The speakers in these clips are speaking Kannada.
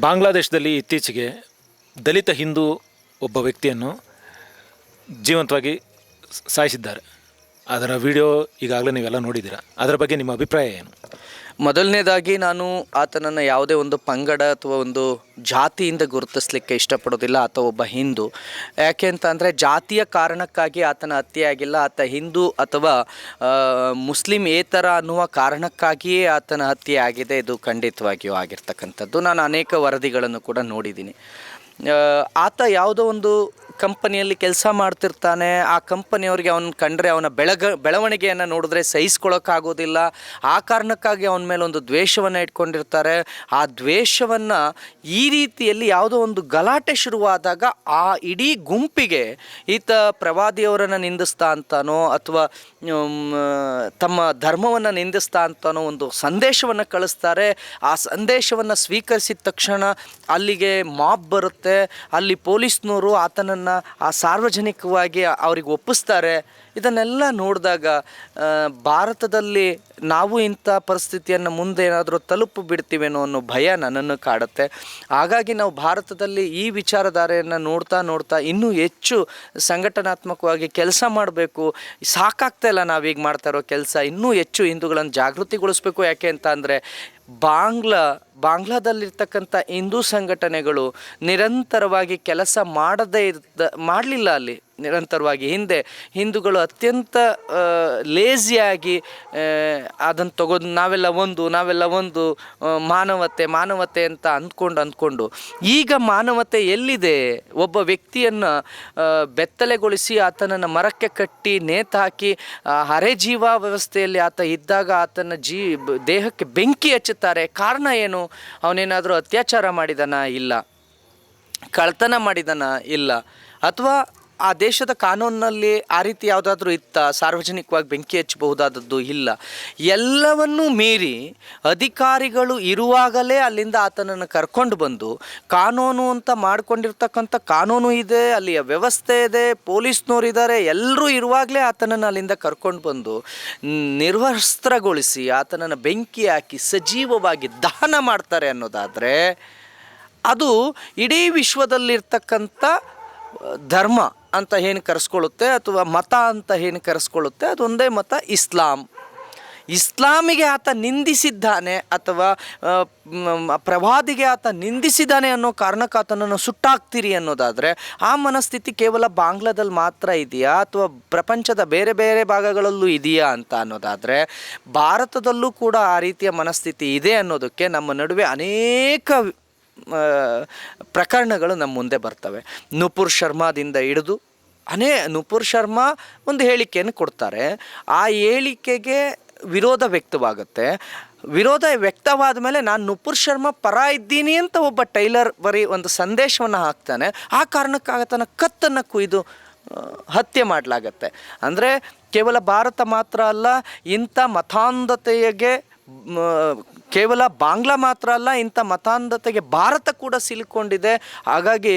ಬಾಂಗ್ಲಾದೇಶದಲ್ಲಿ ಇತ್ತೀಚೆಗೆ ದಲಿತ ಹಿಂದೂ ಒಬ್ಬ ವ್ಯಕ್ತಿಯನ್ನು ಜೀವಂತವಾಗಿ ಸಾಯಿಸಿದ್ದಾರೆ. ಅದರ ವಿಡಿಯೋ ಈಗಾಗಲೇ ನೀವೆಲ್ಲ ನೋಡಿದ್ದೀರಾ. ಅದರ ಬಗ್ಗೆ ನಿಮ್ಮ ಅಭಿಪ್ರಾಯ ಏನು? ಮೊದಲನೇದಾಗಿ ನಾನು ಆತನನ್ನು ಯಾವುದೇ ಒಂದು ಪಂಗಡ ಅಥವಾ ಒಂದು ಜಾತಿಯಿಂದ ಗುರುತಿಸ್ಲಿಕ್ಕೆ ಇಷ್ಟಪಡೋದಿಲ್ಲ, ಆತ ಒಬ್ಬ ಹಿಂದೂ. ಯಾಕೆ ಅಂತ ಅಂದರೆ ಜಾತಿಯ ಕಾರಣಕ್ಕಾಗಿ ಆತನ ಹತ್ಯೆ ಆಗಿಲ್ಲ ಆತ ಹಿಂದೂ ಅಥವಾ ಮುಸ್ಲಿಂ ಏತರ ಅನ್ನುವ ಕಾರಣಕ್ಕಾಗಿಯೇ ಆತನ ಹತ್ಯೆ ಆಗಿದೆ, ಇದು ಖಂಡಿತವಾಗಿಯೂ ಆಗಿರ್ತಕ್ಕಂಥದ್ದು. ನಾನು ಅನೇಕ ವರದಿಗಳನ್ನು ಕೂಡ ನೋಡಿದ್ದೀನಿ. ಆತ ಯಾವುದೋ ಒಂದು ಕಂಪನಿಯಲ್ಲಿ ಕೆಲಸ ಮಾಡ್ತಿರ್ತಾನೆ, ಆ ಕಂಪನಿಯವ್ರಿಗೆ ಅವನು ಕಂಡ್ರೆ ಅವನ ಬೆಳಗ, ಬೆಳವಣಿಗೆಯನ್ನು ನೋಡಿದ್ರೆ ಸಹಿಸ್ಕೊಳ್ಳೋಕ್ಕಾಗೋದಿಲ್ಲ ಆ ಕಾರಣಕ್ಕಾಗಿ ಅವನ ಮೇಲೆ ಒಂದು ದ್ವೇಷವನ್ನು ಇಟ್ಕೊಂಡಿರ್ತಾರೆ. ಆ ದ್ವೇಷವನ್ನು ಈ ರೀತಿಯಲ್ಲಿ ಯಾವುದೋ ಒಂದು ಗಲಾಟೆ ಶುರುವಾದಾಗ ಆ ಇಡೀ ಗುಂಪಿಗೆ ಈತ ಪ್ರವಾದಿಯವರನ್ನು ನಿಂದಿಸ್ತಾ ಅಂತಾನೋ ಅಥವಾ ತಮ್ಮ ಧರ್ಮವನ್ನು ನಿಂದಿಸ್ತಾ ಅಂತಾನೋ ಒಂದು ಸಂದೇಶವನ್ನು ಕಳಿಸ್ತಾರೆ. ಆ ಸಂದೇಶವನ್ನು ಸ್ವೀಕರಿಸಿದ ತಕ್ಷಣ ಅಲ್ಲಿಗೆ ಮಾಬ್ ಬರುತ್ತೆ. ಅಲ್ಲಿ ಪೊಲೀಸ್ನವರು ಆತನನ್ನು ಆ ಸಾರ್ವಜನಿಕವಾಗಿ ಅವ್ರಿಗೆ ಒಪ್ಪಿಸ್ತಾರೆ. ಇದನ್ನೆಲ್ಲ ನೋಡಿದಾಗ ಭಾರತದಲ್ಲಿ ನಾವು ಇಂಥ ಪರಿಸ್ಥಿತಿಯನ್ನು ಮುಂದೆ ಏನಾದರೂ ತಲುಪು ಬಿಡ್ತೀವೇನೋ ಅನ್ನೋ ಭಯ ನನ್ನನ್ನು ಕಾಡುತ್ತೆ. ಹಾಗಾಗಿ ನಾವು ಭಾರತದಲ್ಲಿ ಈ ವಿಚಾರಧಾರೆಯನ್ನು ನೋಡ್ತಾ ನೋಡ್ತಾ ಇನ್ನೂ ಹೆಚ್ಚು ಸಂಘಟನಾತ್ಮಕವಾಗಿ ಕೆಲಸ ಮಾಡಬೇಕು. ಸಾಕಾಗ್ತಾ ಇಲ್ಲ ನಾವೀಗ ಮಾಡ್ತಾ ಇರೋ ಕೆಲಸ. ಇನ್ನೂ ಹೆಚ್ಚು ಹಿಂದೂಗಳನ್ನು ಜಾಗೃತಿಗೊಳಿಸ್ಬೇಕು ಯಾಕೆ ಅಂತ ಅಂದರೆ, ಬಾಂಗ್ಲಾ, ಬಾಂಗ್ಲಾದಲ್ಲಿರ್ತಕ್ಕಂಥ ಹಿಂದೂ ಸಂಘಟನೆಗಳು ನಿರಂತರವಾಗಿ ಕೆಲಸ ಮಾಡದೇ ಇದ್ದ, ಮಾಡಲಿಲ್ಲ ಅಲ್ಲಿ. ನಿರಂತರವಾಗಿ ಹಿಂದೆ ಹಿಂದೂಗಳು ಅತ್ಯಂತ ಲೇಜಿಯಾಗಿ ಅದನ್ನು ತಗೊಂಡು ನಾವೆಲ್ಲ ಒಂದು ನಾವೆಲ್ಲ ಒಂದು ಮಾನವತೆ ಮಾನವತೆ ಅಂತ ಅಂದ್ಕೊಂಡು ಅಂದ್ಕೊಂಡು ಈಗ ಮಾನವತೆ ಎಲ್ಲಿದೆ? ಒಬ್ಬ ವ್ಯಕ್ತಿಯನ್ನು ಬೆತ್ತಲೆಗೊಳಿಸಿ ಆತನನ್ನು ಮರಕ್ಕೆ ಕಟ್ಟಿ ನೇತಾಕಿ ಹರೆ ಜೀವ ವ್ಯವಸ್ಥೆಯಲ್ಲಿ ಆತ ಇದ್ದಾಗ ಆತನ ಜೀ ದೇಹಕ್ಕೆ ಬೆಂಕಿ ಹಚ್ಚುತ್ತಾರೆ. ಕಾರಣ ಏನು? ಅವನೇನಾದರೂ ಅತ್ಯಾಚಾರ ಮಾಡಿದನ? ಇಲ್ಲ. ಕಳ್ತನ ಮಾಡಿದನ? ಇಲ್ಲ. ಅಥವಾ ಆ ದೇಶದ ಕಾನೂನಿನಲ್ಲಿ ಆ ರೀತಿ ಯಾವುದಾದ್ರೂ ಇತ್ತ, ಸಾರ್ವಜನಿಕವಾಗಿ ಬೆಂಕಿ ಹಚ್ಚಬಹುದಾದದ್ದು ಇಲ್ಲ. ಎಲ್ಲವನ್ನೂ ಮೀರಿ ಅಧಿಕಾರಿಗಳು ಇರುವಾಗಲೇ ಅಲ್ಲಿಂದ ಆತನನ್ನು ಕರ್ಕೊಂಡು ಬಂದು ಕಾನೂನು ಅಂತ ಮಾಡಿಕೊಂಡಿರ್ತಕ್ಕಂಥ ಕಾನೂನು ಇದೆ, ಅಲ್ಲಿಯ ವ್ಯವಸ್ಥೆ ಇದೆ, ಪೊಲೀಸ್ನವ್ರು ಇದ್ದಾರೆ, ಎಲ್ಲರೂ ಇರುವಾಗಲೇ ಆತನನ್ನು ಅಲ್ಲಿಂದ ಕರ್ಕೊಂಡು ಬಂದು ನಿರ್ವಸ್ತ್ರಗೊಳಿಸಿ ಆತನನ್ನು ಬೆಂಕಿ ಹಾಕಿ ಸಜೀವವಾಗಿ ದಹನ ಮಾಡ್ತಾರೆ ಅನ್ನೋದಾದರೆ ಅದು ಇಡೀ ವಿಶ್ವದಲ್ಲಿರ್ತಕ್ಕಂಥ ಧರ್ಮ ಅಂತ ಏನು ಕರೆಸ್ಕೊಳ್ಳುತ್ತೆ ಅಥವಾ ಮತ ಅಂತ ಏನು ಕರೆಸ್ಕೊಳ್ಳುತ್ತೆ, ಅದೊಂದೇ ಮತ ಇಸ್ಲಾಂ. ಇಸ್ಲಾಮಿಗೆ ಆತ ನಿಂದಿಸಿದ್ದಾನೆ ಅಥವಾ ಪ್ರವಾದಿಗೆ ಆತ ನಿಂದಿಸಿದ್ದಾನೆ ಅನ್ನೋ ಕಾರಣಕ್ಕಾತನನ್ನು ಸುಟ್ಟಾಕ್ತೀರಿ ಅನ್ನೋದಾದರೆ, ಆ ಮನಸ್ಥಿತಿ ಕೇವಲ ಬಾಂಗ್ಲಾದಲ್ಲಿ ಮಾತ್ರ ಇದೆಯಾ ಅಥವಾ ಪ್ರಪಂಚದ ಬೇರೆ ಬೇರೆ ಭಾಗಗಳಲ್ಲೂ ಇದೆಯಾ ಅಂತ ಅನ್ನೋದಾದರೆ, ಭಾರತದಲ್ಲೂ ಕೂಡ ಆ ರೀತಿಯ ಮನಸ್ಥಿತಿ ಇದೆ ಅನ್ನೋದಕ್ಕೆ ನಮ್ಮ ನಡುವೆ ಅನೇಕ ಪ್ರಕರಣಗಳು ನಮ್ಮ ಮುಂದೆ ಬರ್ತವೆ. ನುಪುರ್ ಶರ್ಮಾದಿಂದ ಹಿಡಿದು ಅನೇ ನುಪುರ್ ಶರ್ಮಾ ಒಂದು ಹೇಳಿಕೆಯನ್ನು ಕೊಡ್ತಾರೆ. ಆ ಹೇಳಿಕೆಗೆ ವಿರೋಧ ವ್ಯಕ್ತವಾಗುತ್ತೆ. ವಿರೋಧ ವ್ಯಕ್ತವಾದ ಮೇಲೆ ನಾನು ನುಪುರ್ ಶರ್ಮಾ ಪರ ಇದ್ದೀನಿ ಅಂತ ಒಬ್ಬ ಟೈಲರ್ ಬರೀ ಒಂದು ಸಂದೇಶವನ್ನು ಹಾಕ್ತಾನೆ. ಆ ಕಾರಣಕ್ಕಾಗ ತನ್ನ ಕತ್ತನ್ನು ಕುಯ್ದು ಹತ್ಯೆ ಮಾಡಲಾಗತ್ತೆ. ಅಂದರೆ ಕೇವಲ ಭಾರತ ಮಾತ್ರ ಅಲ್ಲ, ಇಂಥ ಮತಾಂಧತೆಗೆ ಕೇವಲ ಬಾಂಗ್ಲಾ ಮಾತ್ರ ಅಲ್ಲ, ಇಂಥ ಮತಾಂಧತೆಗೆ ಭಾರತ ಕೂಡ ಸಿಲುಕೊಂಡಿದೆ. ಹಾಗಾಗಿ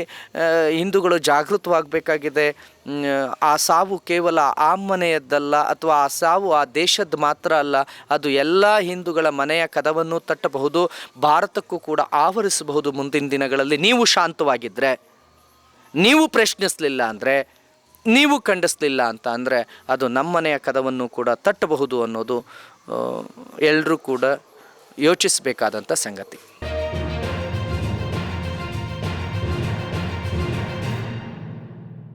ಹಿಂದೂಗಳು ಜಾಗೃತವಾಗಬೇಕಾಗಿದೆ. ಆ ಸಾವು ಕೇವಲ ಆ ಮನೆಯದ್ದಲ್ಲ, ಅಥವಾ ಆ ಸಾವು ಆ ದೇಶದ ಮಾತ್ರ ಅಲ್ಲ, ಅದು ಎಲ್ಲ ಹಿಂದೂಗಳ ಮನೆಯ ಕದವನ್ನು ತಟ್ಟಬಹುದು, ಭಾರತಕ್ಕೂ ಕೂಡ ಆವರಿಸಬಹುದು ಮುಂದಿನ ದಿನಗಳಲ್ಲಿ. ನೀವು ಶಾಂತವಾಗಿದ್ದರೆ ನೀವು ಪ್ರಶ್ನಿಸಲಿಲ್ಲ ಅಂದರೆ, ನೀವು ಖಂಡಿಸಲಿಲ್ಲ ಅಂತ ಅಂದರೆ, ಅದು ನಮ್ಮನೆಯ ಕದವನ್ನು ಕೂಡ ತಟ್ಟಬಹುದು ಅನ್ನೋದು ಎಲ್ಲರೂ ಕೂಡ ಯೋಚಿಸಬೇಕಾದಂಥ ಸಂಗತಿ.